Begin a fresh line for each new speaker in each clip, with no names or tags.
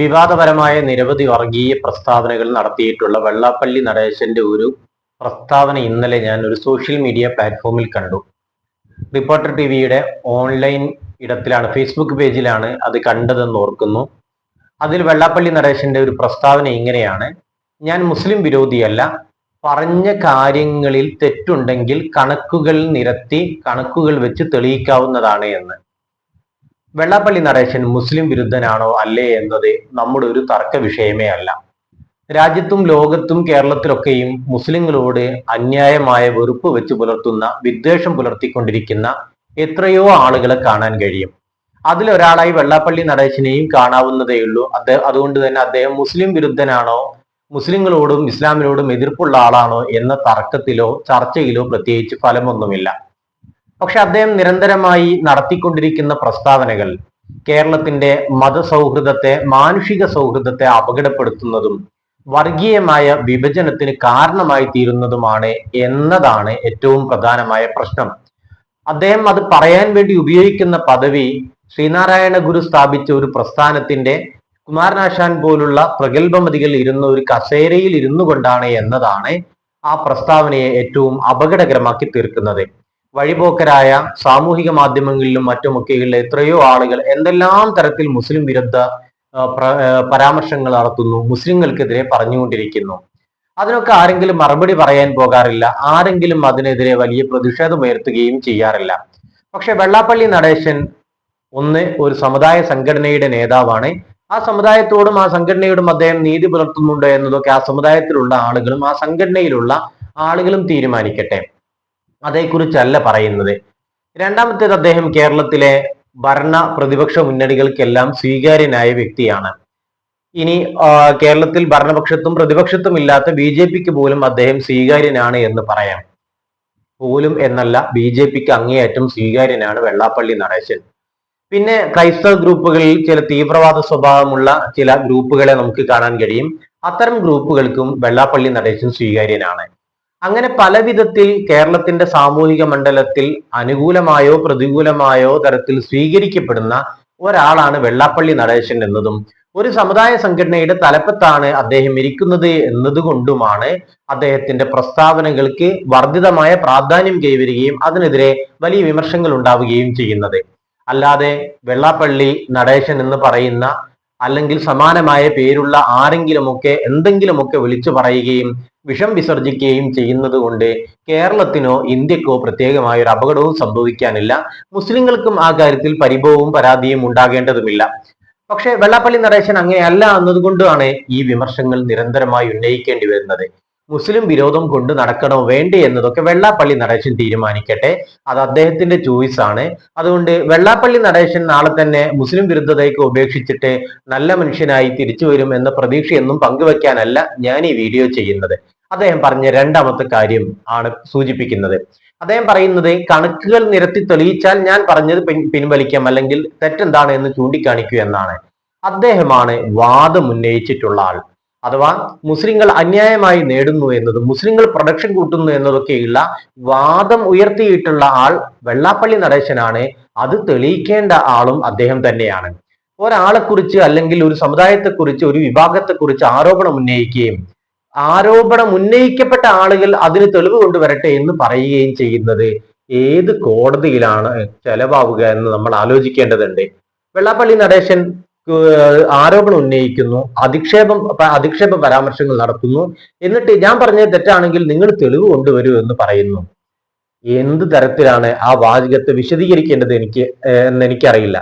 വിവാദപരമായ നിരവധി വർഗീയ പ്രസ്താവനകൾ നടത്തിയിട്ടുള്ള വെള്ളാപ്പള്ളി നടേശന്റെ ഒരു പ്രസ്താവന ഇന്നലെ ഞാൻ ഒരു സോഷ്യൽ മീഡിയ പ്ലാറ്റ്ഫോമിൽ കണ്ടു. റിപ്പോർട്ടർ ടി വിയുടെ ഓൺലൈൻ ഇടത്തിലാണ് ഫേസ്ബുക്ക് പേജിലാണ് അത് കണ്ടതെന്ന് ഓർക്കുന്നു. അതിൽ വെള്ളാപ്പള്ളി നടേശന്റെ ഒരു പ്രസ്താവന ഇങ്ങനെയാണ് ഞാൻ മുസ്ലിം വിരോധിയല്ല പറഞ്ഞ കാര്യങ്ങളിൽ തെറ്റുണ്ടെങ്കിൽ കണക്കുകൾ നിരത്തി കണക്കുകൾ വെച്ച് തെളിയിക്കാവുന്നതാണ് എന്ന്. വെള്ളാപ്പള്ളി നടേശൻ മുസ്ലിം വിരുദ്ധനാണോ അല്ലേ എന്നത് നമ്മുടെ ഒരു തർക്ക വിഷയമേ അല്ല. രാജ്യത്തും ലോകത്തും കേരളത്തിലൊക്കെയും മുസ്ലിങ്ങളോട് അന്യായമായ വെറുപ്പ് വെച്ച് പുലർത്തുന്ന വിദ്വേഷം പുലർത്തിക്കൊണ്ടിരിക്കുന്ന എത്രയോ ആളുകളെ കാണാൻ കഴിയും. അതിലൊരാളായി വെള്ളാപ്പള്ളി നടേശനെയും കാണാവുന്നതേയുള്ളൂ അദ്ദേഹം അതുകൊണ്ട് തന്നെ അദ്ദേഹം മുസ്ലിം വിരുദ്ധനാണോ മുസ്ലിങ്ങളോടും ഇസ്ലാമിനോടും എതിർപ്പുള്ള ആളാണോ എന്ന തർക്കത്തിലോ ചർച്ചയിലോ പ്രത്യേകിച്ച് ഫലമൊന്നുമില്ല. പക്ഷെ അദ്ദേഹം നിരന്തരമായി നടത്തിക്കൊണ്ടിരിക്കുന്ന പ്രസ്താവനകൾ കേരളത്തിന്റെ മതസൗഹൃദത്തെ മാനുഷിക സൗഹൃദത്തെ അപകടപ്പെടുത്തുന്നതും വർഗീയമായ വിഭജനത്തിന് കാരണമായി തീരുന്നതുമാണ് എന്നതാണ് ഏറ്റവും പ്രധാനമായ പ്രശ്നം. അദ്ദേഹം അത് പറയാൻ വേണ്ടി ഉപയോഗിക്കുന്ന പദവി ശ്രീനാരായണ ഗുരു സ്ഥാപിച്ച ഒരു പ്രസ്ഥാനത്തിന്റെ കുമാരനാശാൻ പോലുള്ള പ്രഗത്ഭമതികൾ ഇരുന്ന ഒരു കസേരയിൽ ഇരുന്നു കൊണ്ടാണ് എന്നതാണ് ആ പ്രസ്താവനയെ ഏറ്റവും അപകടകരമാക്കി തീർക്കുന്നത്. വഴിപോക്കരായ സാമൂഹിക മാധ്യമങ്ങളിലും മറ്റുമൊക്കെയുള്ള എത്രയോ ആളുകൾ എന്തെല്ലാം തരത്തിൽ മുസ്ലിം വിരുദ്ധ പരാമർശങ്ങൾ നടത്തുന്നു മുസ്ലിങ്ങൾക്കെതിരെ പറഞ്ഞുകൊണ്ടിരിക്കുന്നു. അതിനൊക്കെ ആരെങ്കിലും മറുപടി പറയാൻ പോകാറില്ല. ആരെങ്കിലും അതിനെതിരെ വലിയ പ്രതിഷേധമുയർത്തുകയും ചെയ്യാറില്ല. പക്ഷെ വെള്ളാപ്പള്ളി നടേശൻ ഒന്ന് ഒരു സമുദായ സംഘടനയുടെ നേതാവാണ്. ആ സമുദായത്തോടും ആ സംഘടനയോടും അദ്ദേഹം നീതി പുലർത്തുന്നുണ്ടോ എന്നതൊക്കെ ആ സമുദായത്തിലുള്ള ആളുകളും ആ സംഘടനയിലുള്ള ആളുകളും തീരുമാനിക്കട്ടെ. അതേക്കുറിച്ചല്ല പറയുന്നത്. രണ്ടാമത്തേത് അദ്ദേഹം കേരളത്തിലെ ഭരണ പ്രതിപക്ഷ മുന്നണികൾക്കെല്ലാം സ്വീകാര്യനായ വ്യക്തിയാണ്. ഇനി കേരളത്തിൽ ഭരണപക്ഷത്തും പ്രതിപക്ഷത്തും ഇല്ലാത്ത ബി ജെ പിക്ക് പോലും അദ്ദേഹം സ്വീകാര്യനാണ് എന്ന് പറയാം. പോലും എന്നല്ല ബി ജെ പിക്ക് അങ്ങേയറ്റം സ്വീകാര്യനാണ് വെള്ളാപ്പള്ളി നടേശൻ. പിന്നെ ക്രൈസ്തവ ഗ്രൂപ്പുകളിൽ ചില തീവ്രവാദ സ്വഭാവമുള്ള ചില ഗ്രൂപ്പുകളെ നമുക്ക് കാണാൻ കഴിയും. അത്തരം ഗ്രൂപ്പുകൾക്കും വെള്ളാപ്പള്ളി നടേശൻ സ്വീകാര്യനാണ്. അങ്ങനെ പല വിധത്തിൽ കേരളത്തിന്റെ സാമൂഹിക മണ്ഡലത്തിൽ അനുകൂലമായോ പ്രതികൂലമായോ തരത്തിൽ സ്വീകരിക്കപ്പെടുന്ന ഒരാളാണ് വെള്ളാപ്പള്ളി നടേശൻ എന്നതും ഒരു സമുദായ സംഘടനയുടെ തലപ്പത്താണ് അദ്ദേഹം ഇരിക്കുന്നത് എന്നതുകൊണ്ടുമാണ് അദ്ദേഹത്തിന്റെ പ്രസ്താവനകൾക്ക് വർദ്ധിതമായ പ്രാധാന്യം കൈവരികയും അതിനെതിരെ വലിയ വിമർശങ്ങൾ ഉണ്ടാവുകയും ചെയ്യുന്നത്. അല്ലാതെ വെള്ളാപ്പള്ളി നടേശൻ എന്ന് പറയുന്ന അല്ലെങ്കിൽ സമാനമായ പേരുള്ള ആരെങ്കിലുമൊക്കെ എന്തെങ്കിലുമൊക്കെ വിളിച്ചു പറയുകയും വിഷം വിസർജിക്കുകയും ചെയ്യുന്നത് കൊണ്ട് കേരളത്തിനോ ഇന്ത്യക്കോ പ്രത്യേകമായ ഒരു അപകടവും സംഭവിക്കാനില്ല. മുസ്ലിങ്ങൾക്കും ആ കാര്യത്തിൽ പരിഭവവും പരാതിയും ഉണ്ടാകേണ്ടതുമില്ല. പക്ഷേ വെള്ളാപ്പള്ളി നടേശൻ അങ്ങനെയല്ല എന്നതുകൊണ്ടാണ് ഈ വിമർശങ്ങൾ നിരന്തരമായി ഉന്നയിക്കേണ്ടി വരുന്നത്. മുസ്ലിം വിരോധം കൊണ്ട് നടക്കണോ വേണ്ടേ എന്നതൊക്കെ വെള്ളാപ്പള്ളി നടേശൻ തീരുമാനിക്കട്ടെ. അത് അദ്ദേഹത്തിന്റെ ചോയ്സ് ആണ്. അതുകൊണ്ട് വെള്ളാപ്പള്ളി നടേശൻ നാളെ തന്നെ മുസ്ലിം വിരുദ്ധതയ്ക്ക് ഉപേക്ഷിച്ചിട്ട് നല്ല മനുഷ്യനായി തിരിച്ചു വരും എന്ന പ്രതീക്ഷയൊന്നും പങ്കുവെക്കാനല്ല ഞാൻ ഈ വീഡിയോ ചെയ്യുന്നത്. അദ്ദേഹം പറഞ്ഞ രണ്ടാമത്തെ കാര്യം ആണ് സൂചിപ്പിക്കുന്നത്. അദ്ദേഹം പറയുന്നത് കണക്കുകൾ നിരത്തി തെളിയിച്ചാൽ ഞാൻ പറഞ്ഞത് പിൻവലിക്കാം അല്ലെങ്കിൽ തെറ്റെന്താണ് എന്ന് ചൂണ്ടിക്കാണിക്കൂ എന്നാണ്. അദ്ദേഹമാണ് വാദം ഉന്നയിച്ചിട്ടുള്ള ആൾ. അഥവാ മുസ്ലിങ്ങൾ അന്യായമായി നേടുന്നു എന്നതും മുസ്ലിങ്ങൾ പ്രൊഡക്ഷൻ കൂട്ടുന്നു എന്നതൊക്കെയുള്ള വാദം ഉയർത്തിയിട്ടുള്ള ആൾ വെള്ളാപ്പള്ളി നടേശനാണ്. അത് തെളിയിക്കേണ്ട ആളും അദ്ദേഹം തന്നെയാണ്. ഒരാളെക്കുറിച്ച് അല്ലെങ്കിൽ ഒരു സമുദായത്തെക്കുറിച്ച് ഒരു വിഭാഗത്തെക്കുറിച്ച് ആരോപണം ഉന്നയിക്കുകയും ആരോപണം ഉന്നയിക്കപ്പെട്ട ആളുകൾ അതിന് തെളിവ് കൊണ്ടുവരട്ടെ എന്ന് പറയുകയും ചെയ്യുന്നത് ഏത് കോടതിയിലാണ് ചെലവാവുക എന്ന് നമ്മൾ ആലോചിക്കേണ്ടതുണ്ട്. വെള്ളാപ്പള്ളി നടേശൻ ആരോപണം ഉന്നയിക്കുന്നു അധിക്ഷേപം അധിക്ഷേപ പരാമർശങ്ങൾ നടത്തുന്നു. എന്നിട്ട് ഞാൻ പറഞ്ഞത് തെറ്റാണെങ്കിൽ നിങ്ങൾ തെളിവ് കൊണ്ടുവരൂ എന്ന് പറയുന്നു. എന്ത് തരത്തിലാണ് ആ വാചകത്തെ വിശദീകരിക്കേണ്ടത് എനിക്ക് എന്ന് എനിക്കറിയില്ല.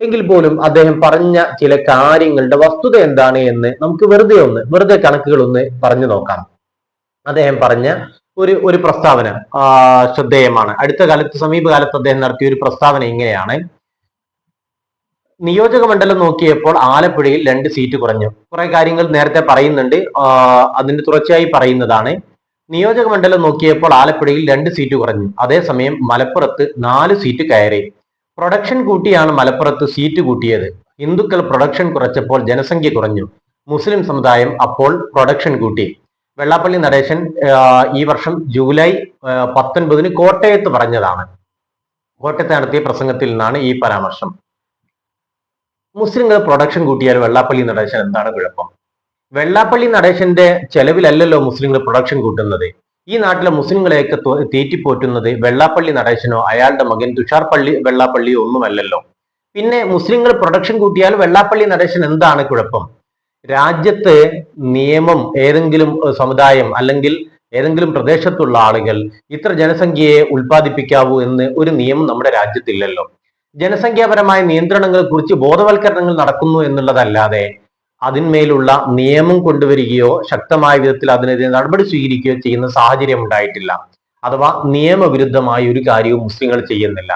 എങ്കിൽ പോലും അദ്ദേഹം പറഞ്ഞ ചില കാര്യങ്ങളുടെ വസ്തുത എന്താണ് എന്ന് നമുക്ക് വെറുതെ ഒന്ന് വെറുതെ കണക്കുകൾ ഒന്ന് പറഞ്ഞു നോക്കാം. അദ്ദേഹം പറഞ്ഞ ഒരു ഒരു പ്രസ്താവന ശ്രദ്ധേയമാണ്. അടുത്ത കാലത്ത് സമീപകാലത്ത് അദ്ദേഹം നടത്തിയ ഒരു പ്രസ്താവന ഇങ്ങനെയാണ്. നിയോജക മണ്ഡലം നോക്കിയപ്പോൾ ആലപ്പുഴയിൽ രണ്ട് സീറ്റ് കുറഞ്ഞു. കുറെ കാര്യങ്ങൾ നേരത്തെ പറയുന്നുണ്ട്. അതിന്റെ തുടർച്ചയായി പറയുന്നതാണ്. നിയോജക മണ്ഡലം നോക്കിയപ്പോൾ ആലപ്പുഴയിൽ രണ്ട് സീറ്റ് കുറഞ്ഞു. അതേസമയം മലപ്പുറത്ത് നാല് സീറ്റ് കയറി. പ്രൊഡക്ഷൻ കൂട്ടിയാണ് മലപ്പുറത്ത് സീറ്റ് കൂട്ടിയത്. ഹിന്ദുക്കൾ പ്രൊഡക്ഷൻ കുറച്ചപ്പോൾ ജനസംഖ്യ കുറഞ്ഞു. മുസ്ലിം സമുദായം അപ്പോൾ പ്രൊഡക്ഷൻ കൂട്ടി. വെള്ളാപ്പള്ളി നടേശൻ ഈ വർഷം ജൂലൈ പത്തൊൻപതിന് കോട്ടയത്ത് പറഞ്ഞതാണ്. കോട്ടയത്ത് നടത്തിയ പ്രസംഗത്തിൽ നിന്നാണ് ഈ പരാമർശം. മുസ്ലിങ്ങൾ പ്രൊഡക്ഷൻ കൂട്ടിയാൽ വെള്ളാപ്പള്ളി നടേശൻ എന്താണ് കുഴപ്പം? വെള്ളാപ്പള്ളി നടേശന്റെ ചെലവിലല്ലല്ലോ മുസ്ലിങ്ങൾ പ്രൊഡക്ഷൻ കൂട്ടുന്നത്. ഈ നാട്ടിലെ മുസ്ലിങ്ങളെയൊക്കെ തേറ്റിപ്പോറ്റുന്നത് വെള്ളാപ്പള്ളി നടേശനോ അയാളുടെ മകൻ തുഷാർ പള്ളി വെള്ളാപ്പള്ളിയോ ഒന്നുമല്ലല്ലോ. പിന്നെ മുസ്ലിങ്ങൾ പ്രൊഡക്ഷൻ കൂട്ടിയാൽ വെള്ളാപ്പള്ളി നടേശൻ എന്താണ് കുഴപ്പം? രാജ്യത്ത് നിയമം ഏതെങ്കിലും സമുദായം അല്ലെങ്കിൽ ഏതെങ്കിലും പ്രദേശത്തുള്ള ആളുകൾ ഇത്ര ജനസംഖ്യയെ ഉൽപ്പാദിപ്പിക്കാവൂ എന്ന് ഒരു നിയമം നമ്മുടെ രാജ്യത്തില്ലല്ലോ. ജനസംഖ്യാപരമായ നിയന്ത്രണങ്ങളെ കുറിച്ച് ബോധവൽക്കരണങ്ങൾ നടക്കുന്നു എന്നുള്ളതല്ലാതെ അതിന്മേലുള്ള നിയമം കൊണ്ടുവരികയോ ശക്തമായ വിധത്തിൽ അതിനെതിരെ നടപടി സ്വീകരിക്കുകയോ ചെയ്യുന്ന സാഹചര്യം ഉണ്ടായിട്ടില്ല. അഥവാ നിയമവിരുദ്ധമായ ഒരു കാര്യവും മുസ്ലിങ്ങൾ ചെയ്യുന്നില്ല.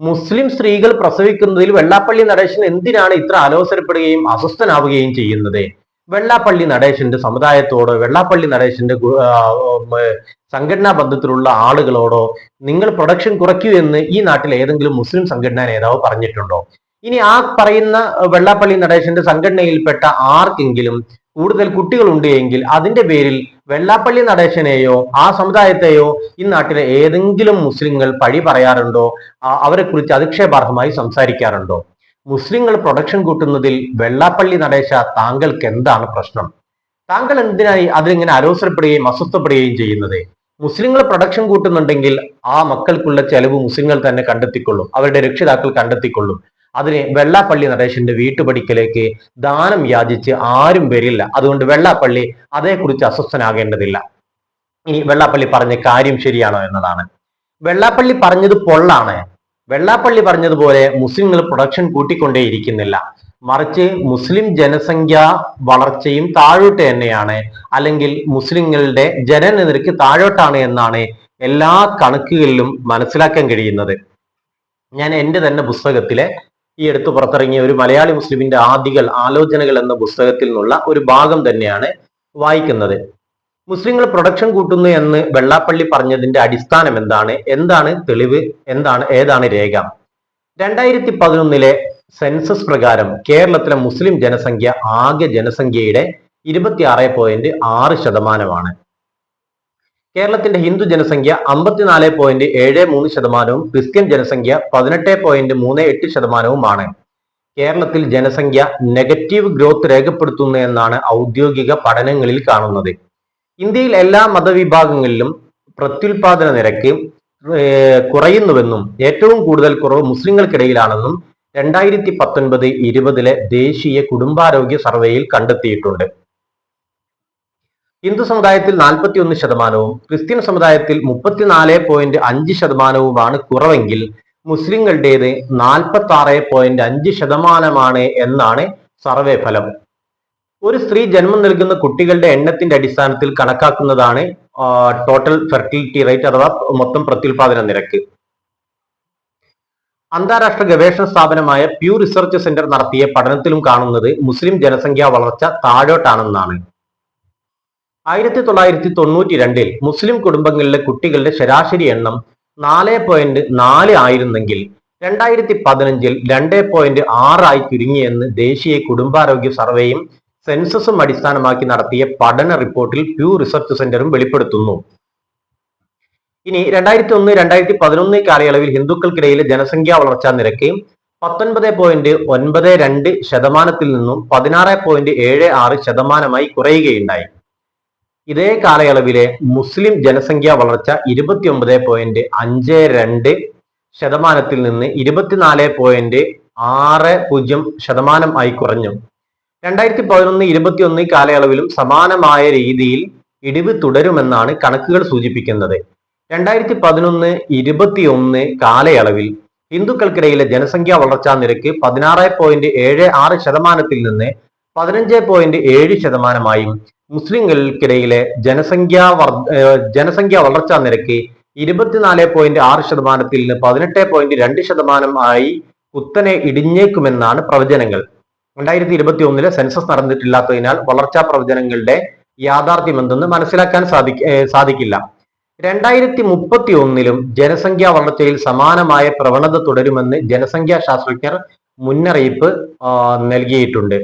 മുസ്ലിം സ്ത്രീകൾ പ്രസവിക്കുന്നതിൽ വെള്ളാപ്പള്ളി നടേശൻ എന്തിനാണ് ഇത്ര അലോസരപ്പെടുകയും അസ്വസ്ഥനാവുകയും ചെയ്യുന്നത്? വെള്ളാപ്പള്ളി നടേശന്റെ സമുദായത്തോടോ വെള്ളാപ്പള്ളി നടേശന്റെ സംഘടനാ ബന്ധത്തിലുള്ള ആളുകളോടോ നിങ്ങൾ പ്രൊഡക്ഷൻ കുറയ്ക്കൂ എന്ന് ഈ നാട്ടിൽ ഏതെങ്കിലും മുസ്ലിം സംഘടനാ നേതാവ് പറഞ്ഞിട്ടുണ്ടോ? ഇനി ആ പറയുന്ന വെള്ളാപ്പള്ളി നടേശന്റെ സംഘടനയിൽപ്പെട്ട ആർക്കെങ്കിലും കൂടുതൽ കുട്ടികളുണ്ട് എങ്കിൽ അതിന്റെ പേരിൽ വെള്ളാപ്പള്ളി നടേശനെയോ ആ സമുദായത്തെയോ ഈ നാട്ടിലെ ഏതെങ്കിലും മുസ്ലിങ്ങൾ പഴി പറയാറുണ്ടോ? അവരെക്കുറിച്ച് അവരെ അധിക്ഷേപാർഹമായി സംസാരിക്കാറുണ്ടോ? മുസ്ലിങ്ങൾ പ്രൊഡക്ഷൻ കൂട്ടുന്നതിൽ വെള്ളാപ്പള്ളി നടേശ താങ്കൾക്ക് എന്താണ് പ്രശ്നം? താങ്കൾ എന്തിനായി അതിലിങ്ങനെ അലോസരപ്പെടുകയും അസ്വസ്ഥപ്പെടുകയും ചെയ്യുന്നത്? മുസ്ലിങ്ങൾ പ്രൊഡക്ഷൻ കൂട്ടുന്നുണ്ടെങ്കിൽ ആ മക്കൾക്കുള്ള ചെലവ് മുസ്ലിങ്ങൾ തന്നെ കണ്ടെത്തിക്കൊള്ളും. അവരുടെ രക്ഷിതാക്കൾ കണ്ടെത്തിക്കൊള്ളും. അതിന് വെള്ളാപ്പള്ളി നടേശന്റെ വീട്ടുപടിക്കലേക്ക് ദാനം യാചിച്ച് ആരും വരില്ല. അതുകൊണ്ട് വെള്ളാപ്പള്ളി അതേക്കുറിച്ച് അസ്വസ്ഥനാകേണ്ടതില്ല. ഇനി വെള്ളാപ്പള്ളി പറഞ്ഞ കാര്യം ശരിയാണോ എന്നതാണ്. വെള്ളാപ്പള്ളി പറഞ്ഞത് പൊള്ളാണ്. വെള്ളാപ്പള്ളി പറഞ്ഞതുപോലെ മുസ്ലിങ്ങൾ പ്രൊഡക്ഷൻ കൂട്ടിക്കൊണ്ടേയിരിക്കുന്നില്ല മറിച്ച് മുസ്ലിം ജനസംഖ്യ വളർച്ചയും താഴോട്ട് തന്നെയാണ്. അല്ലെങ്കിൽ മുസ്ലിങ്ങളുടെ ജനന നിരക്ക് താഴോട്ടാണ് എന്നാണ് എല്ലാ കണക്കുകളിലും മനസ്സിലാക്കാൻ കഴിയുന്നത്. ഞാൻ എന്റെ തന്നെ പുസ്തകത്തിലെ ഈ അടുത്ത് പുറത്തിറങ്ങിയ ഒരു മലയാളി മുസ്ലിമിന്റെ ആദികൾ ആലോചനകൾ എന്ന പുസ്തകത്തിൽ നിന്നുള്ള ഒരു ഭാഗം തന്നെയാണ് വായിക്കുന്നത്. മുസ്ലിങ്ങൾ പ്രൊഡക്ഷൻ കൂട്ടുന്നു എന്ന് വെള്ളാപ്പള്ളി പറഞ്ഞതിന്റെ അടിസ്ഥാനം എന്താണ്? എന്താണ് തെളിവ്? എന്താണ് ഏതാണ് രേഖ? രണ്ടായിരത്തി പതിനൊന്നിലെ സെൻസസ് പ്രകാരം കേരളത്തിലെ മുസ്ലിം ജനസംഖ്യ ആകെ ജനസംഖ്യയുടെ ഇരുപത്തിയാറ് പോയിന്റ് ആറ് ശതമാനമാണ്. കേരളത്തിന്റെ ഹിന്ദു ജനസംഖ്യ അമ്പത്തിനാല് പോയിന്റ് ഏഴ് മൂന്ന് ശതമാനവും ക്രിസ്ത്യൻ ജനസംഖ്യ പതിനെട്ട് പോയിന്റ് മൂന്ന് എട്ട് ശതമാനവുമാണ്. കേരളത്തിൽ ജനസംഖ്യ നെഗറ്റീവ് ഗ്രോത്ത് രേഖപ്പെടുത്തുന്നു എന്നാണ് ഔദ്യോഗിക പഠനങ്ങളിൽ കാണുന്നത്. ഇന്ത്യയിൽ എല്ലാ മതവിഭാഗങ്ങളിലും പ്രത്യുൽപാദന നിരക്ക് കുറയുന്നുവെന്നും ഏറ്റവും കൂടുതൽ കുറവ് മുസ്ലിങ്ങൾക്കിടയിലാണെന്നും രണ്ടായിരത്തി പത്തൊൻപത് ഇരുപതിലെ ദേശീയ കുടുംബാരോഗ്യ സർവേയിൽ കണ്ടെത്തിയിട്ടുണ്ട്. ഹിന്ദു സമുദായത്തിൽ നാൽപ്പത്തി ഒന്ന് ശതമാനവും ക്രിസ്ത്യൻ സമുദായത്തിൽ മുപ്പത്തിനാല് പോയിന്റ് അഞ്ച് ശതമാനവുമാണ് കുറവെങ്കിൽ മുസ്ലിങ്ങളുടേത് നാൽപ്പത്തി ആറ് പോയിന്റ് അഞ്ച് ശതമാനമാണ് എന്നാണ് സർവേ ഫലം. ഒരു സ്ത്രീ ജന്മം നൽകുന്ന കുട്ടികളുടെ എണ്ണത്തിന്റെ അടിസ്ഥാനത്തിൽ കണക്കാക്കുന്നതാണ് ടോട്ടൽ ഫെർട്ടിലിറ്റി റേറ്റ് അഥവാ മൊത്തം പ്രത്യുൽപാദന നിരക്ക്. അന്താരാഷ്ട്ര ഗവേഷണ സ്ഥാപനമായ പ്യൂ റിസർച്ച് സെന്റർ നടത്തിയ പഠനത്തിലും കാണുന്നത് മുസ്ലിം ജനസംഖ്യാ വളർച്ച താഴോട്ടാണെന്നാണ്. ആയിരത്തി തൊള്ളായിരത്തി തൊണ്ണൂറ്റി രണ്ടിൽ മുസ്ലിം കുടുംബങ്ങളിലെ കുട്ടികളുടെ ശരാശരി എണ്ണം നാല് പോയിന്റ് നാല് ആയിരുന്നെങ്കിൽ രണ്ടായിരത്തി പതിനഞ്ചിൽ രണ്ട് പോയിന്റ് ആറായി ചുരുങ്ങിയെന്ന് ദേശീയ കുടുംബാരോഗ്യ സർവേയും സെൻസസും അടിസ്ഥാനമാക്കി നടത്തിയ പഠന റിപ്പോർട്ടിൽ പ്യൂ റിസർച്ച് സെന്ററും വെളിപ്പെടുത്തുന്നു. ഇനി രണ്ടായിരത്തി ഒന്ന് രണ്ടായിരത്തി പതിനൊന്ന് കാലയളവിൽ ഹിന്ദുക്കൾക്കിടയിലെ ജനസംഖ്യാ വളർച്ചാ നിരക്ക് പത്തൊൻപത് പോയിന്റ് ഒൻപത് രണ്ട് ശതമാനത്തിൽ നിന്നും പതിനാറ് പോയിന്റ് ഏഴ് ആറ് ശതമാനമായി കുറയുകയുണ്ടായി. ഇതേ കാലയളവിലെ മുസ്ലിം ജനസംഖ്യാ വളർച്ച ഇരുപത്തിയൊമ്പത് പോയിന്റ് അഞ്ച് രണ്ട് ശതമാനത്തിൽ നിന്ന് ഇരുപത്തിനാല് പോയിന്റ് ആറ് പൂജ്യം ശതമാനം ആയി കുറഞ്ഞു. രണ്ടായിരത്തി പതിനൊന്ന് ഇരുപത്തിയൊന്ന് കാലയളവിലും സമാനമായ രീതിയിൽ ഇടിവ് തുടരുമെന്നാണ് കണക്കുകൾ സൂചിപ്പിക്കുന്നത്. രണ്ടായിരത്തി പതിനൊന്ന് ഇരുപത്തിയൊന്ന് കാലയളവിൽ ഹിന്ദുക്കൾക്കിടയിലെ ജനസംഖ്യാ വളർച്ചാ നിരക്ക് പതിനാറ് പോയിന്റ് ഏഴ് ആറ് ശതമാനത്തിൽ നിന്ന് പതിനഞ്ച് പോയിന്റ് ഏഴ് ശതമാനമായും മുസ്ലിങ്ങൾക്കിടയിലെ ജനസംഖ്യാ വർ ജനസംഖ്യാ വളർച്ചാ നിരക്ക് ഇരുപത്തിനാല് പോയിന്റ് ആറ് ശതമാനത്തിൽ നിന്ന് പതിനെട്ട് പോയിന്റ് രണ്ട് ശതമാനം ആയി കുത്തനെ ഇടിഞ്ഞേക്കുമെന്നാണ് പ്രവചനങ്ങൾ. രണ്ടായിരത്തി ഇരുപത്തി ഒന്നിലെ സെൻസസ് നടന്നിട്ടില്ലാത്തതിനാൽ വളർച്ചാ പ്രവചനങ്ങളുടെ യാഥാർത്ഥ്യം എന്തെന്ന് മനസ്സിലാക്കാൻ സാധിക്ക സാധിക്കില്ല. രണ്ടായിരത്തി മുപ്പത്തി ഒന്നിലും ജനസംഖ്യാ വളർച്ചയിൽ സമാനമായ പ്രവണത തുടരുമെന്ന് ജനസംഖ്യാ ശാസ്ത്രജ്ഞർ മുന്നറിയിപ്പ് നൽകിയിട്ടുണ്ട്.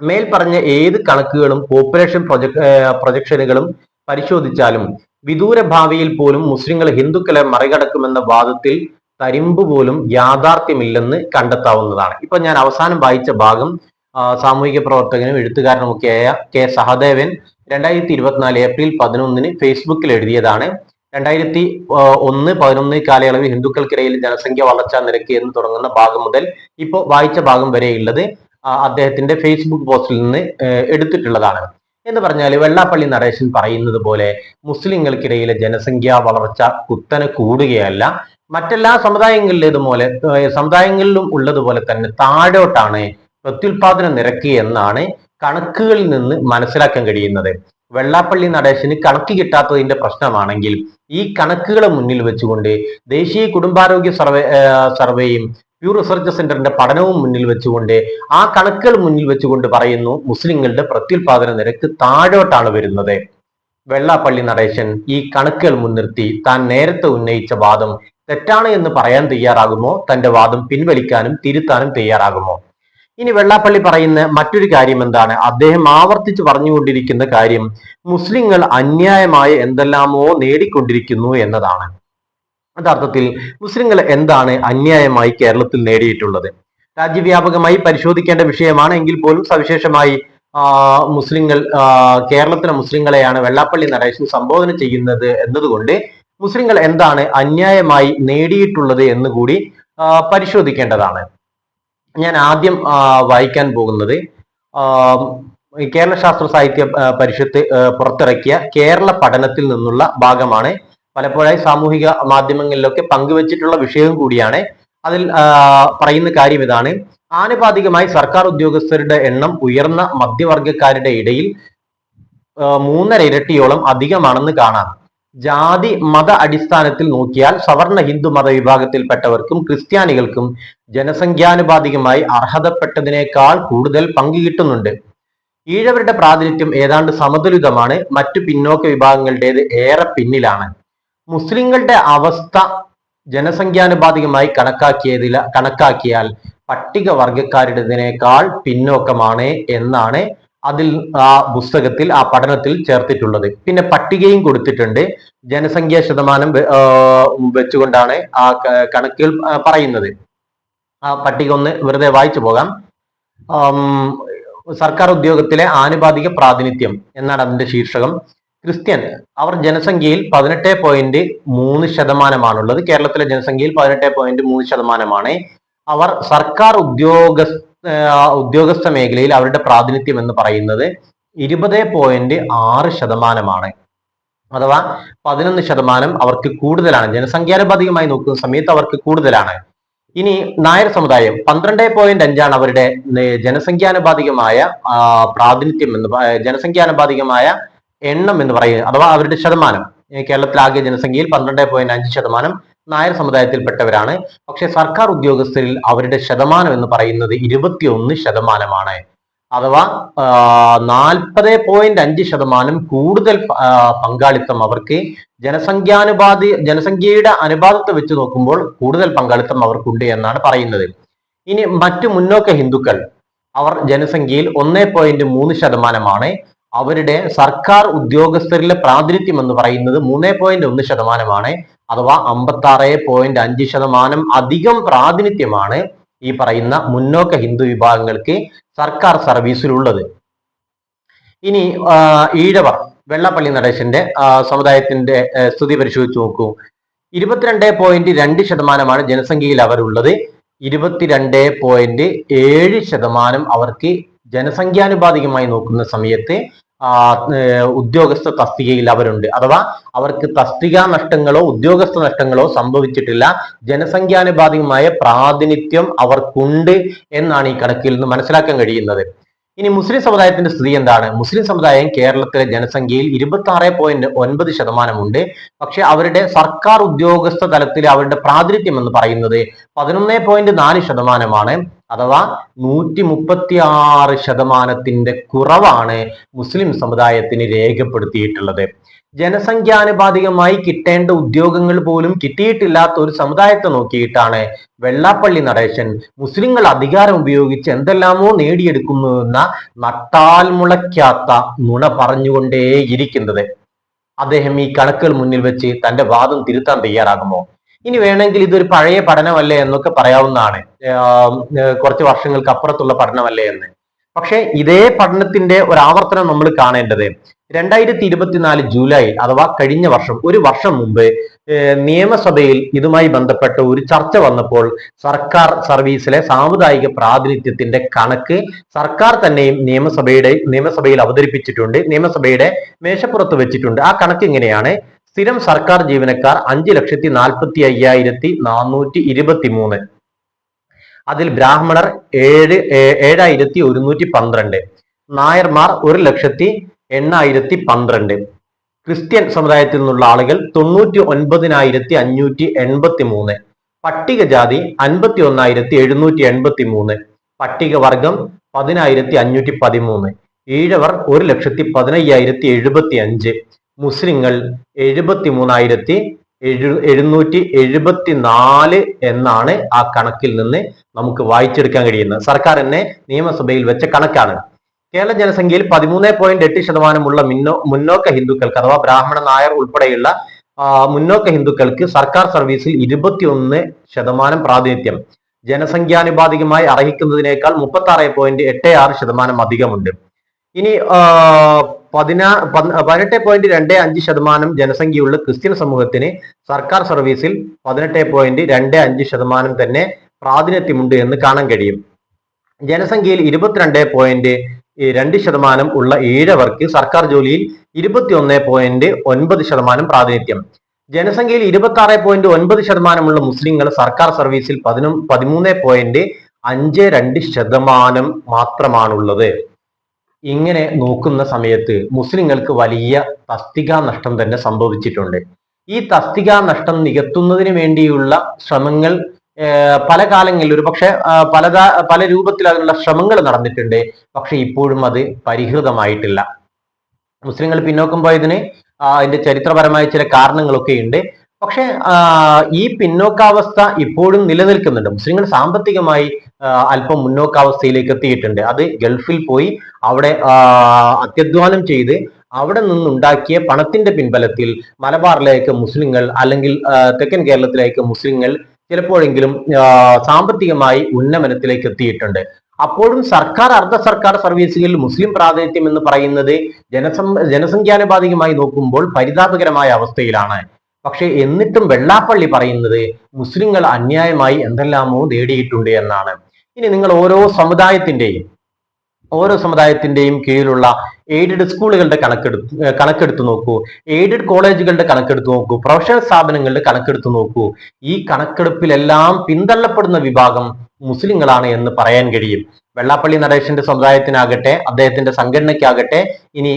മേൽ പറഞ്ഞ ഏത് കണക്കുകളും പോപ്പുലേഷൻ പ്രൊജക് പ്രൊജക്ഷനുകളും പരിശോധിച്ചാലും വിദൂര ഭാവിയിൽ പോലും മുസ്ലിങ്ങൾ ഹിന്ദുക്കളെ മറികടക്കുമെന്ന വാദത്തിൽ തരിമ്പ് പോലും യാഥാർത്ഥ്യമില്ലെന്ന് കണ്ടെത്താവുന്നതാണ്. ഇപ്പൊ ഞാൻ അവസാനം വായിച്ച ഭാഗം സാമൂഹിക പ്രവർത്തകനും എഴുത്തുകാരനുമൊക്കെയായ കെ സഹദേവൻ രണ്ടായിരത്തി ഇരുപത്തിനാല് ഏപ്രിൽ പതിനൊന്നിന് ഫേസ്ബുക്കിൽ എഴുതിയതാണ്. രണ്ടായിരത്തി ഒന്ന് പതിനൊന്ന് കാലയളവിൽ ഹിന്ദുക്കൾക്കിടയിൽ ജനസംഖ്യ വളർച്ചാ നിരക്ക് എന്ന് തുടങ്ങുന്ന ഭാഗം മുതൽ ഇപ്പോൾ വായിച്ച ഭാഗം വരെയുള്ളത് അദ്ദേഹത്തിന്റെ ഫേസ്ബുക്ക് പോസ്റ്റിൽ നിന്ന് എടുത്തിട്ടുള്ളതാണ്. എന്ന് പറഞ്ഞാൽ വെള്ളാപ്പള്ളി നടേശൻ പറയുന്നത് പോലെ മുസ്ലിങ്ങൾക്കിടയിലെ ജനസംഖ്യാ വളർച്ച കുത്തനെ കൂടുകയല്ല. മറ്റെല്ലാ സമുദായങ്ങളിലേതുപോലെ സമുദായങ്ങളിലും ഉള്ളതുപോലെ തന്നെ താഴോട്ടാണ് പ്രത്യുൽപാദന നിരക്ക് എന്നാണ് കണക്കുകളിൽ നിന്ന് മനസ്സിലാക്കാൻ കഴിയുന്നത്. വെള്ളാപ്പള്ളി നടേശന് കണക്ക് കിട്ടാത്തതിന്റെ പ്രശ്നമാണെങ്കിൽ ഈ കണക്കുകളെ മുന്നിൽ വെച്ചുകൊണ്ട് ദേശീയ കുടുംബാരോഗ്യ സർവേ സർവേയും പ്യൂ റിസർച്ച് സെന്ററിന്റെ പഠനവും മുന്നിൽ വെച്ചുകൊണ്ട് ആ കണക്കുകൾ മുന്നിൽ വെച്ചുകൊണ്ട് പറയുന്നു മുസ്ലിങ്ങളുടെ പ്രത്യുൽപാദന നിരക്ക് താഴോട്ടാണ് വരുന്നത്. വെള്ളാപ്പള്ളി നടേശൻ ഈ കണക്കുകൾ മുൻനിർത്തി താൻ നേരത്തെ ഉന്നയിച്ച വാദം തെറ്റാണ് എന്ന് പറയാൻ തയ്യാറാകുമോ? തന്റെ വാദം പിൻവലിക്കാനും തിരുത്താനും തയ്യാറാകുമോ? ഇനി വെള്ളാപ്പള്ളി പറയുന്ന മറ്റൊരു കാര്യം എന്താണ്? അദ്ദേഹം ആവർത്തിച്ച് പറഞ്ഞുകൊണ്ടിരിക്കുന്ന കാര്യം മുസ്ലിങ്ങൾ അന്യായമായ എന്തെല്ലാമോ നേടിക്കൊണ്ടിരിക്കുന്നു എന്നതാണ്. യഥാർത്ഥത്തിൽ മുസ്ലിങ്ങൾ എന്താണ് അന്യായമായി കേരളത്തിൽ നേടിയിട്ടുള്ളത്? രാജ്യവ്യാപകമായി പരിശോധിക്കേണ്ട വിഷയമാണ് എങ്കിൽ പോലും സവിശേഷമായി മുസ്ലിങ്ങൾ കേരളത്തിലെ മുസ്ലിങ്ങളെയാണ് വെള്ളാപ്പള്ളി നടേശൻ സംബോധന ചെയ്യുന്നത് എന്നതുകൊണ്ട് മുസ്ലിങ്ങൾ എന്താണ് അന്യായമായി നേടിയിട്ടുള്ളത് എന്ന് കൂടി പരിശോധിക്കേണ്ടതാണ്. ഞാൻ ആദ്യം വായിക്കാൻ പോകുന്നത് കേരള ശാസ്ത്ര സാഹിത്യ പരിഷത്ത് പുറത്തിറക്കിയ കേരള പഠനത്തിൽ നിന്നുള്ള ഭാഗമാണ്. പലപ്പോഴായി സാമൂഹിക മാധ്യമങ്ങളിലൊക്കെ പങ്കുവച്ചിട്ടുള്ള വിഷയവും കൂടിയാണ്. അതിൽ പറയുന്ന കാര്യം ഇതാണ്. ആനുപാതികമായി സർക്കാർ ഉദ്യോഗസ്ഥരുടെ എണ്ണം ഉയർന്ന മധ്യവർഗക്കാരുടെ ഇടയിൽ മൂന്നര ഇരട്ടിയോളം അധികമാണെന്ന് കാണാം. ജാതി മത അടിസ്ഥാനത്തിൽ നോക്കിയാൽ സവർണ ഹിന്ദു മത വിഭാഗത്തിൽപ്പെട്ടവർക്കും ക്രിസ്ത്യാനികൾക്കും ജനസംഖ്യാനുപാതികമായി അർഹതപ്പെട്ടതിനേക്കാൾ കൂടുതൽ പങ്ക് കിട്ടുന്നുണ്ട്. ഈഴവരുടെ പ്രാതിനിധ്യം ഏതാണ്ട് സമതുലിതമാണ് മറ്റു പിന്നോക്ക വിഭാഗങ്ങളുടേത് ഏറെ പിന്നിലാണ്. മുസ്ലിങ്ങളുടെ അവസ്ഥ ജനസംഖ്യാനുപാതികമായി കണക്കാക്കിയതില കണക്കാക്കിയാൽ പട്ടികവർഗക്കാരുടേതിനേക്കാൾ പിന്നോക്കമാണ് എന്നാണ് അതിൽ ആ പുസ്തകത്തിൽ ആ പഠനത്തിൽ ചേർത്തിട്ടുള്ളത്. പിന്നെ പട്ടികയും കൊടുത്തിട്ടുണ്ട്. ജനസംഖ്യാ ശതമാനം വെച്ചുകൊണ്ടാണ് ആ കണക്കുകൾ പറയുന്നത്. ആ പട്ടിക ഒന്ന് വെറുതെ വായിച്ചു പോകാം. സർക്കാർ ഉദ്യോഗത്തിലെ ആനുപാതിക പ്രാതിനിധ്യം എന്നാണ് അതിന്റെ ശീർഷകം. ക്രിസ്ത്യൻ അവർ ജനസംഖ്യയിൽ പതിനെട്ട് പോയിന്റ് മൂന്ന് ശതമാനമാണുള്ളത്. കേരളത്തിലെ ജനസംഖ്യയിൽ പതിനെട്ട് പോയിന്റ് മൂന്ന് ശതമാനമാണ്. അവർ സർക്കാർ ഉദ്യോഗസ്ഥ ഉദ്യോഗസ്ഥ മേഖലയിൽ അവരുടെ പ്രാതിനിധ്യം എന്ന് പറയുന്നത് ഇരുപത് പോയിന്റ് ആറ് ശതമാനമാണ്. അഥവാ പതിനൊന്ന് ശതമാനം അവർക്ക് കൂടുതലാണ്. ജനസംഖ്യാനുപാതികമായി നോക്കുന്ന സമയത്ത് അവർക്ക് കൂടുതലാണ്. ഇനി നായർ സമുദായം പന്ത്രണ്ട് പോയിന്റ് അഞ്ചാണ് അവരുടെ ജനസംഖ്യാനുപാതികമായ പ്രാതിനിധ്യം എന്ന് ജനസംഖ്യാനുപാതികമായ എണ്ണം എന്ന് പറയുന്നത് അഥവാ അവരുടെ ശതമാനം. കേരളത്തിലാകെ ജനസംഖ്യയിൽ പന്ത്രണ്ട് പോയിന്റ് അഞ്ച് ശതമാനം നായർ സമുദായത്തിൽപ്പെട്ടവരാണ്. പക്ഷെ സർക്കാർ ഉദ്യോഗസ്ഥരിൽ അവരുടെ ശതമാനം എന്ന് പറയുന്നത് ഇരുപത്തിയൊന്ന് ശതമാനമാണ്. അഥവാ നാൽപ്പത് പോയിന്റ് അഞ്ച് ശതമാനം കൂടുതൽ പങ്കാളിത്തം അവർക്ക് ജനസംഖ്യാനുപാതി ജനസംഖ്യയുടെ അനുപാതത്തെ വെച്ച് നോക്കുമ്പോൾ കൂടുതൽ പങ്കാളിത്തം അവർക്കുണ്ട് എന്നാണ് പറയുന്നത്. ഇനി മറ്റു മുന്നോക്ക ഹിന്ദുക്കൾ അവർ ജനസംഖ്യയിൽ ഒന്നേ പോയിന്റ് മൂന്ന് ശതമാനമാണ്. അവരുടെ സർക്കാർ ഉദ്യോഗസ്ഥരിലെ പ്രാതിനിധ്യം എന്ന് പറയുന്നത് മൂന്നേ പോയിന്റ് ഒന്ന് ശതമാനമാണ്. അഥവാ അമ്പത്തി ആറ് പോയിന്റ് അഞ്ച് ശതമാനം അധികം പ്രാതിനിധ്യമാണ് ഈ പറയുന്ന മുന്നോക്ക ഹിന്ദു വിഭാഗങ്ങൾക്ക് സർക്കാർ സർവീസിലുള്ളത്. ഇനി ഈഴവർ വെള്ളപ്പള്ളി നടേശന്റെ സമുദായത്തിന്റെ സ്ഥിതി പരിശോധിച്ച് നോക്കൂ. ഇരുപത്തിരണ്ട് പോയിന്റ് രണ്ട് ശതമാനമാണ് ജനസംഖ്യയിൽ അവരുള്ളത്. ഇരുപത്തിരണ്ട് പോയിന്റ് ഏഴ് ശതമാനം അവർക്ക് ജനസംഖ്യാനുപാതികമായി നോക്കുന്ന സമയത്ത് ഉദ്യോഗസ്ഥ തസ്തികയിൽ അവരുണ്ട്. അഥവാ അവർക്ക് തസ്തിക നഷ്ടങ്ങളോ ഉദ്യോഗസ്ഥ നഷ്ടങ്ങളോ സംഭവിച്ചിട്ടില്ല. ജനസംഖ്യാനുപാതികമായ പ്രാതിനിധ്യം അവർക്കുണ്ട് എന്നാണ് ഈ കണക്കിൽ നിന്ന് മനസ്സിലാക്കാൻ കഴിയുന്നത്. ഇനി മുസ്ലിം സമുദായത്തിന്റെ സ്ഥിതി എന്താണ്? മുസ്ലിം സമുദായം കേരളത്തിലെ ജനസംഖ്യയിൽ ഇരുപത്തി ആറ് പോയിന്റ് ഒൻപത് ശതമാനമുണ്ട്. പക്ഷെ അവരുടെ സർക്കാർ ഉദ്യോഗസ്ഥ തലത്തിൽ അവരുടെ പ്രാതിനിധ്യം എന്ന് പറയുന്നത് പതിനൊന്ന് പോയിന്റ് നാല് ശതമാനമാണ്. അഥവാ നൂറ്റി മുപ്പത്തി ആറ് ശതമാനത്തിന്റെ കുറവാണ് മുസ്ലിം സമുദായത്തിന് രേഖപ്പെടുത്തിയിട്ടുള്ളത്. ജനസംഖ്യാനുപാതികമായി കിട്ടേണ്ട ഉദ്യോഗങ്ങൾ പോലും കിട്ടിയിട്ടില്ലാത്ത ഒരു സമുദായത്തെ നോക്കിയിട്ടാണ് വെള്ളാപ്പള്ളി നടേശൻ മുസ്ലിങ്ങൾ അധികാരം ഉപയോഗിച്ച് എന്തെല്ലാമോ നേടിയെടുക്കുന്നു എന്ന നട്ടാൽ മുളയ്ക്കാത്ത നുണ പറഞ്ഞുകൊണ്ടേയിരിക്കുന്നത്. അദ്ദേഹം ഈ കണക്കുകൾ മുന്നിൽ വെച്ച് തന്റെ വാദം തിരുത്താൻ തയ്യാറാകുമോ? ഇനി വേണമെങ്കിൽ ഇതൊരു പഴയ പഠനമല്ലേ എന്നൊക്കെ പറയാവുന്നതാണ്. കുറച്ച് വർഷങ്ങൾക്ക് അപ്പുറത്തുള്ള പഠനമല്ലേ എന്ന്. പക്ഷേ ഇതേ പഠനത്തിന്റെ ഒരു ആവർത്തനം നമ്മൾ കാണേണ്ടത് രണ്ടായിരത്തി ഇരുപത്തിനാല് ജൂലൈ അഥവാ കഴിഞ്ഞ വർഷം ഒരു വർഷം മുമ്പ് നിയമസഭയിൽ ഇതുമായി ബന്ധപ്പെട്ട ഒരു ചർച്ച വന്നപ്പോൾ സർക്കാർ സർവീസിലെ സാമുദായിക പ്രാതിനിധ്യത്തിന്റെ കണക്ക് സർക്കാർ തന്നെയും നിയമസഭയുടെ നിയമസഭയിൽ അവതരിപ്പിച്ചിട്ടുണ്ട് നിയമസഭയുടെ മേശപ്പുറത്ത് വെച്ചിട്ടുണ്ട്. ആ കണക്ക് ഇങ്ങനെയാണ് സ്ഥിരം സർക്കാർ ജീവനക്കാർ അഞ്ച് ലക്ഷത്തി നാൽപ്പത്തി അയ്യായിരത്തി നാനൂറ്റി ഇരുപത്തി മൂന്ന് അതിൽ ബ്രാഹ്മണർ ഏഴ് ഏഴായിരത്തി ഒരുന്നൂറ്റി പന്ത്രണ്ട്. നായർമാർ ഒരു ലക്ഷത്തി എണ്ണായിരത്തി പന്ത്രണ്ട്. ക്രിസ്ത്യൻ സമുദായത്തിൽ നിന്നുള്ള ആളുകൾ തൊണ്ണൂറ്റി ഒൻപതിനായിരത്തി അഞ്ഞൂറ്റി എൺപത്തി മൂന്ന് പട്ടികജാതി അൻപത്തി ഒന്നായിരത്തി എഴുന്നൂറ്റി എൺപത്തി മൂന്ന് പട്ടികവർഗം പതിനായിരത്തി അഞ്ഞൂറ്റി പതിമൂന്ന്. ഈഴവർ ഒരു ലക്ഷത്തി പതിനയ്യായിരത്തി എഴുപത്തി അഞ്ച് മുസ്ലിങ്ങൾ എഴുപത്തി മൂന്നായിരത്തി എഴു എഴുന്നൂറ്റി എഴുപത്തി നാല് എന്നാണ് ആ കണക്കിൽ നിന്ന് നമുക്ക് വായിച്ചെടുക്കാൻ കഴിയുന്നത്. സർക്കാർ തന്നെ നിയമസഭയിൽ വെച്ച കണക്കാണ്. കേരള ജനസംഖ്യയിൽ പതിമൂന്ന് പോയിന്റ് എട്ട് ശതമാനമുള്ള മിന്നോ മുന്നോക്ക ഹിന്ദുക്കൾക്ക് അഥവാ ബ്രാഹ്മണ നായർ ഉൾപ്പെടെയുള്ള മുന്നോക്ക ഹിന്ദുക്കൾക്ക് സർക്കാർ സർവീസിൽ ഇരുപത്തിയൊന്ന് ശതമാനം പ്രാതിനിധ്യം. ജനസംഖ്യാനുപാതികമായി അർഹിക്കുന്നതിനേക്കാൾ മുപ്പത്തി ആറ് പോയിന്റ് എട്ട് ആറ് ശതമാനം അധികമുണ്ട്. ഇനി പതിനാ പതിനെട്ട് പോയിന്റ് രണ്ട് അഞ്ച് ശതമാനം ജനസംഖ്യയുള്ള ക്രിസ്ത്യൻ സമൂഹത്തിന് സർക്കാർ സർവീസിൽ പതിനെട്ട് പോയിന്റ് രണ്ട് അഞ്ച് ശതമാനം തന്നെ പ്രാതിനിധ്യമുണ്ട് എന്ന് കാണാൻ കഴിയും. ജനസംഖ്യയിൽ ഇരുപത്തിരണ്ട് പോയിന്റ് രണ്ട് ശതമാനം ഉള്ള ഏഴവർക്ക് സർക്കാർ ജോലിയിൽ ഇരുപത്തിയൊന്ന് പോയിന്റ് ഒൻപത് ശതമാനം പ്രാതിനിധ്യം. ജനസംഖ്യയിൽ ഇരുപത്തി ആറ് പോയിന്റ് ഒൻപത് ശതമാനമുള്ള മുസ്ലിങ്ങൾ സർക്കാർ സർവീസിൽ പതിനൊ പതിമൂന്ന് പോയിന്റ് അഞ്ച് രണ്ട് ശതമാനം മാത്രമാണുള്ളത്. ഇങ്ങനെ നോക്കുന്ന സമയത്ത് മുസ്ലിങ്ങൾക്ക് വലിയ തസ്തിക നഷ്ടം തന്നെ സംഭവിച്ചിട്ടുണ്ട്. ഈ തസ്തിക നഷ്ടം നികത്തുന്നതിന് വേണ്ടിയുള്ള ശ്രമങ്ങൾ പല കാലങ്ങളിൽ ഒരു പക്ഷെ പല പല രൂപത്തിൽ അതിനുള്ള ശ്രമങ്ങൾ നടന്നിട്ടുണ്ട്. പക്ഷെ ഇപ്പോഴും അത് പരിഹൃതമായിട്ടില്ല. മുസ്ലിങ്ങൾ പിന്നോക്കം പോയതിന് അതിന്റെ ചരിത്രപരമായ ചില കാരണങ്ങളൊക്കെ ഉണ്ട് പക്ഷെ ഈ പിന്നോക്കാവസ്ഥ ഇപ്പോഴും നിലനിൽക്കുന്നുണ്ട്. മുസ്ലിങ്ങൾ സാമ്പത്തികമായി അല്പം മുന്നോക്കാവസ്ഥയിലേക്ക് എത്തിയിട്ടുണ്ട്. അത് ഗൾഫിൽ പോയി അവിടെ അത്യധ്വാനം ചെയ്ത് അവിടെ നിന്നുണ്ടാക്കിയ പണത്തിന്റെ പിൻബലത്തിൽ മലബാറിലേക്ക് മുസ്ലിങ്ങൾ അല്ലെങ്കിൽ തെക്കൻ കേരളത്തിലേക്ക് മുസ്ലിങ്ങൾ ചിലപ്പോഴെങ്കിലും സാമ്പത്തികമായി ഉന്നമനത്തിലേക്ക് എത്തിയിട്ടുണ്ട്. അപ്പോഴും സർക്കാർ അർദ്ധ സർക്കാർ സർവീസുകളിൽ മുസ്ലിം പ്രാതിനിധ്യം എന്ന് പറയുന്നത് ജനസം ജനസംഖ്യാനുപാതികമായി നോക്കുമ്പോൾ പരിതാപകരമായ അവസ്ഥയിലാണ്. പക്ഷെ എന്നിട്ടും വെള്ളാപ്പള്ളി പറയുന്നത് മുസ്ലിങ്ങൾ അന്യായമായി എന്തെല്ലാമോ നേടിയിട്ടുണ്ട് എന്നാണ്. ഇനി നിങ്ങൾ ഓരോ സമുദായത്തിന്റെയും ഓരോ സമുദായത്തിന്റെയും കീഴിലുള്ള എയ്ഡഡ് സ്കൂളുകളുടെ കണക്കെടുത്ത് കണക്കെടുത്ത് നോക്കൂ. എയ്ഡഡ് കോളേജുകളുടെ കണക്കെടുത്ത് നോക്കൂ. പ്രൊഫഷണൽ സ്ഥാപനങ്ങളുടെ കണക്കെടുത്ത് നോക്കൂ. ഈ കണക്കെടുപ്പിലെല്ലാം പിന്തള്ളപ്പെടുന്ന വിഭാഗം മുസ്ലിങ്ങളാണ് എന്ന് പറയാൻ കഴിയും. വെള്ളാപ്പള്ളി നടേശന്റെ സമുദായത്തിനാകട്ടെ അദ്ദേഹത്തിന്റെ സംഘടനയ്ക്കാകട്ടെ ഇനി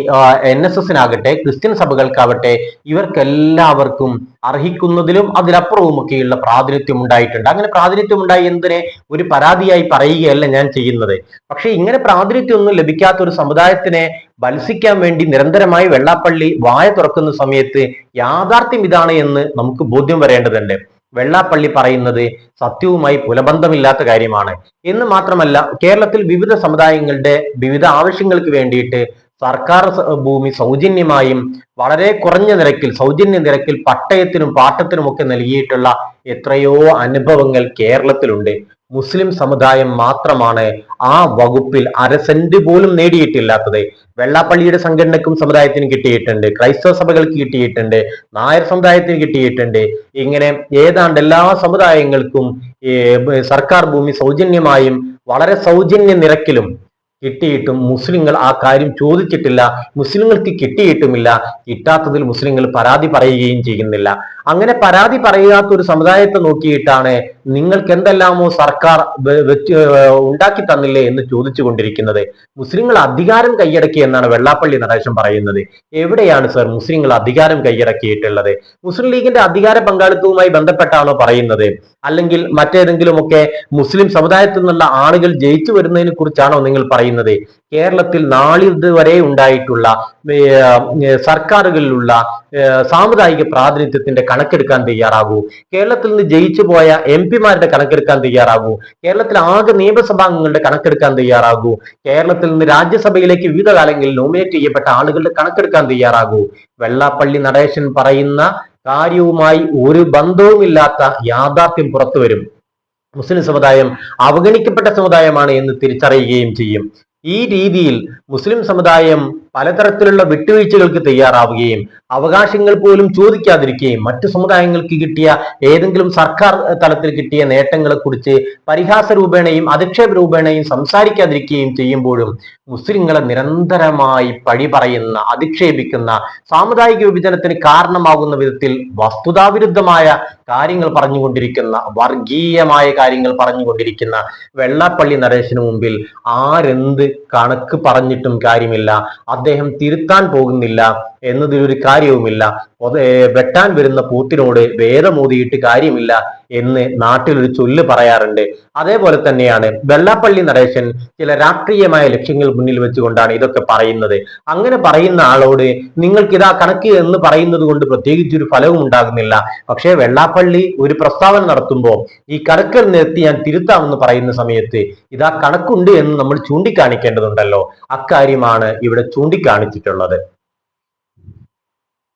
എൻ എസ് എസിനാകട്ടെ ക്രിസ്ത്യൻ സഭകൾക്കാവട്ടെ ഇവർക്കെല്ലാവർക്കും അർഹിക്കുന്നതിലും അതിലപ്പുറവുമൊക്കെയുള്ള പ്രാതിനിധ്യം ഉണ്ടായിട്ടുണ്ട് അങ്ങനെ പ്രാതിനിധ്യം ഉണ്ടായി എന്തിനെ? ഒരു പരാതിയായി പറയുകയല്ല ഞാൻ ചെയ്യുന്നത്. പക്ഷെ ഇങ്ങനെ പ്രാതിനിധ്യം ഒന്നും ലഭിക്കാത്ത ഒരു സമുദായത്തിനെ ബത്സിക്കാൻ വേണ്ടി നിരന്തരമായി വെള്ളാപ്പള്ളി വായ തുറക്കുന്ന സമയത്ത് യാഥാർത്ഥ്യം ഇതാണ് എന്ന് നമുക്ക് ബോധ്യം വരേണ്ടതുണ്ട്. വെള്ളാപ്പള്ളി പറയുന്നത് സത്യവുമായി പുലബന്ധമില്ലാത്ത കാര്യമാണ്. എന്ന് മാത്രമല്ല കേരളത്തിൽ വിവിധ സമുദായങ്ങളുടെ വിവിധ ആവശ്യങ്ങൾക്ക് വേണ്ടിയിട്ട് സർക്കാർ ഭൂമി സൗജന്യമായും വളരെ കുറഞ്ഞ നിരക്കിൽ സൗജന്യ നിരക്കിൽ പട്ടയത്തിനും പാട്ടത്തിനും ഒക്കെ നൽകിയിട്ടുള്ള എത്രയോ അനുഭവങ്ങൾ കേരളത്തിലുണ്ട്. മുസ്ലിം സമുദായം മാത്രമാണ് ആ വകുപ്പിൽ അര സെന്റ് പോലും നേടിയിട്ടില്ലാത്തത്. വെള്ളാപ്പള്ളിയുടെ സംഘടനക്കും സമുദായത്തിനും കിട്ടിയിട്ടുണ്ട്. ക്രൈസ്തവ സഭകൾക്ക് കിട്ടിയിട്ടുണ്ട്. നായർ സമുദായത്തിന് കിട്ടിയിട്ടുണ്ട്. ഇങ്ങനെ ഏതാണ്ട് എല്ലാ സമുദായങ്ങൾക്കും സർക്കാർ ഭൂമി സൗജന്യമായും വളരെ സൗജന്യ നിരക്കിലും കിട്ടിയിട്ടും മുസ്ലിങ്ങൾ ആ കാര്യം ചോദിച്ചിട്ടില്ല മുസ്ലിങ്ങൾക്ക് കിട്ടിയിട്ടുമില്ല കിട്ടാത്തതിൽ മുസ്ലിങ്ങൾ പരാതി പറയുകയും ചെയ്യുന്നില്ല. അങ്ങനെ പരാതി പറയാത്ത ഒരു സമുദായത്തെ നോക്കിയിട്ടാണ് നിങ്ങൾക്ക് എന്തെല്ലാമോ സർക്കാർ ഉണ്ടാക്കി തന്നില്ലേ എന്ന് ചോദിച്ചു കൊണ്ടിരിക്കുന്നത് മുസ്ലിങ്ങൾ അധികാരം കൈയടക്കി എന്നാണ് വെള്ളാപ്പള്ളി നടേശൻ പറയുന്നത്. എവിടെയാണ് സർ മുസ്ലിങ്ങൾ അധികാരം കൈയടക്കിയിട്ടുള്ളത്? മുസ്ലിം ലീഗിന്റെ അധികാര പങ്കാളിത്തവുമായി ബന്ധപ്പെട്ടാണോ പറയുന്നത്? അല്ലെങ്കിൽ മറ്റേതെങ്കിലുമൊക്കെ മുസ്ലിം സമുദായത്തിൽ നിന്നുള്ള ആളുകൾ ജയിച്ചു വരുന്നതിനെ കുറിച്ചാണോ നിങ്ങൾ പറയുന്നത്? കേരളത്തിൽ നാളിതുവരെ ഉണ്ടായിട്ടുള്ള സർക്കാരുകളിലുള്ള സാമുദായിക പ്രാതിനിധ്യത്തിന്റെ കണക്കെടുക്കാൻ തയ്യാറാകൂ. കേരളത്തിൽ നിന്ന് ജയിച്ചു പോയ എം പിമാരുടെ കണക്കെടുക്കാൻ തയ്യാറാകൂ. കേരളത്തിൽ ആകെ നിയമസഭാംഗങ്ങളുടെ കണക്കെടുക്കാൻ തയ്യാറാകൂ. കേരളത്തിൽ നിന്ന് രാജ്യസഭയിലേക്ക് വിവിധ കാലങ്ങളിൽ നോമിനേറ്റ് ചെയ്യപ്പെട്ട ആളുകളുടെ കണക്കെടുക്കാൻ തയ്യാറാകൂ. വെള്ളാപ്പള്ളി നടേശൻ പറയുന്ന കാര്യവുമായി ഒരു ബന്ധവുമില്ലാത്ത യാഥാർത്ഥ്യം പുറത്തു വരും മുസ്ലിം സമുദായം അവഗണിക്കപ്പെട്ട സമുദായമാണ് എന്ന് തിരിച്ചറിയുകയും ചെയ്യും. ഈ രീതിയിൽ മുസ്ലിം സമുദായം പലതരത്തിലുള്ള വിട്ടുവീഴ്ചകൾക്ക് തയ്യാറാവുകയും അവകാശങ്ങൾ പോലും ചോദിക്കാതിരിക്കുകയും മറ്റു സമുദായങ്ങൾക്ക് കിട്ടിയ ഏതെങ്കിലും സർക്കാർ തലത്തിൽ കിട്ടിയ നേട്ടങ്ങളെ കുറിച്ച് പരിഹാസ രൂപേണയും അധിക്ഷേപ രൂപേണയും സംസാരിക്കാതിരിക്കുകയും ചെയ്യുമ്പോഴും മുസ്ലിങ്ങളെ നിരന്തരമായി പഴി പറയുന്ന അധിക്ഷേപിക്കുന്ന സാമുദായിക വിഭജനത്തിന് കാരണമാകുന്ന വിധത്തിൽ വസ്തുതാവിരുദ്ധമായ കാര്യങ്ങൾ പറഞ്ഞുകൊണ്ടിരിക്കുന്ന വർഗീയമായ കാര്യങ്ങൾ പറഞ്ഞുകൊണ്ടിരിക്കുന്ന വെള്ളാപ്പള്ളി നരേശന് മുമ്പിൽ ആരെന്ത് കണക്ക് പറഞ്ഞിട്ടും കാര്യമില്ല. അദ്ദേഹം തിരുത്താൻ പോകുന്നില്ല. എന്നതിലൊരു കാര്യവുമില്ല. വെട്ടാൻ വരുന്ന പൂത്തിനോട് വേദമോതിയിട്ട് കാര്യമില്ല എന്ന് നാട്ടിലൊരു ചൊല്ല് പറയാറുണ്ട്. അതേപോലെ തന്നെയാണ് വെള്ളാപ്പള്ളി നടേശൻ ചില രാഷ്ട്രീയമായ ലക്ഷ്യങ്ങൾ മുന്നിൽ വെച്ചുകൊണ്ടാണ് ഇതൊക്കെ പറയുന്നത്. അങ്ങനെ പറയുന്ന ആളോട് നിങ്ങൾക്ക് ഇതാ കണക്ക് എന്ന് പറയുന്നത് കൊണ്ട് പ്രത്യേകിച്ച് ഒരു ഫലവും ഉണ്ടാകുന്നില്ല. പക്ഷേ വെള്ളാപ്പള്ളി ഒരു പ്രസ്താവന നടത്തുമ്പോൾ ഈ കണക്കിൽ നിർത്തി ഞാൻ തിരുത്താമെന്ന് പറയുന്ന സമയത്ത് ഇതാ കണക്കുണ്ട് എന്ന് നമ്മൾ ചൂണ്ടിക്കാണിക്കേണ്ടതുണ്ടല്ലോ. അക്കാര്യമാണ് ഇവിടെ ചൂണ്ടിക്കാണിച്ചിട്ടുള്ളത്.